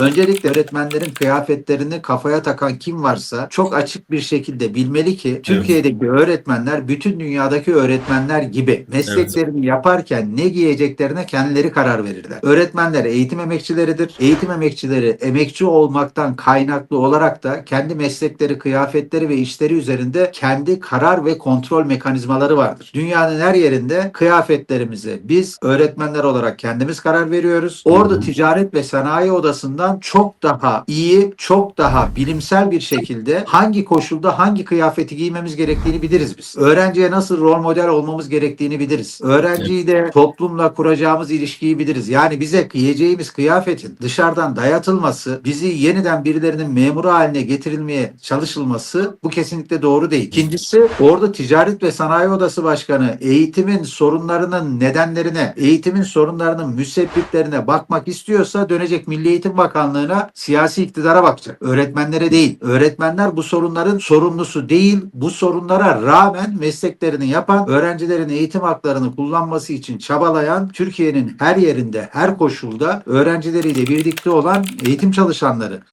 Öncelikle öğretmenlerin kıyafetlerini kafaya takan kim varsa çok açık bir şekilde bilmeli ki Türkiye'deki öğretmenler bütün dünyadaki öğretmenler gibi mesleklerini yaparken ne giyeceklerine kendileri karar verirler. Öğretmenler eğitim emekçileridir. Eğitim emekçileri emekçi olmaktan kaynaklı olarak da kendi meslekleri, kıyafetleri ve işleri üzerinde kendi karar ve kontrol mekanizmaları vardır. Dünyanın her yerinde kıyafetlerimize biz öğretmenler olarak kendimiz karar veriyoruz. Orada ticaret ve sanayi odasından çok daha iyi, çok daha bilimsel bir şekilde hangi koşulda hangi kıyafeti giymemiz gerektiğini biliriz biz. Öğrenciye nasıl rol model olmamız gerektiğini biliriz. Öğrenciyle toplumla kuracağımız ilişkiyi biliriz. Yani bize giyeceğimiz kıyafetin dışarıdan dayatılması, bizi yeniden birilerinin memuru haline getirilmeye çalışılması bu kesinlikle doğru değil. İkincisi orada Ticaret ve Sanayi Odası Başkanı eğitimin sorunlarının nedenlerine, eğitimin sorunlarının müsebbiplerine bakmak istiyorsa dönecek Milli Eğitim Bakanlığı'na siyasi iktidara bakacak. Öğretmenlere değil. Öğretmenler bu sorunların sorumlusu değil. Bu sorunlara rağmen mesleklerini yapan, öğrencilerin eğitim haklarını kullanması için çabalayan, Türkiye'nin her yerinde, her koşulda öğrencileriyle birlikte olan eğitim çalışanları.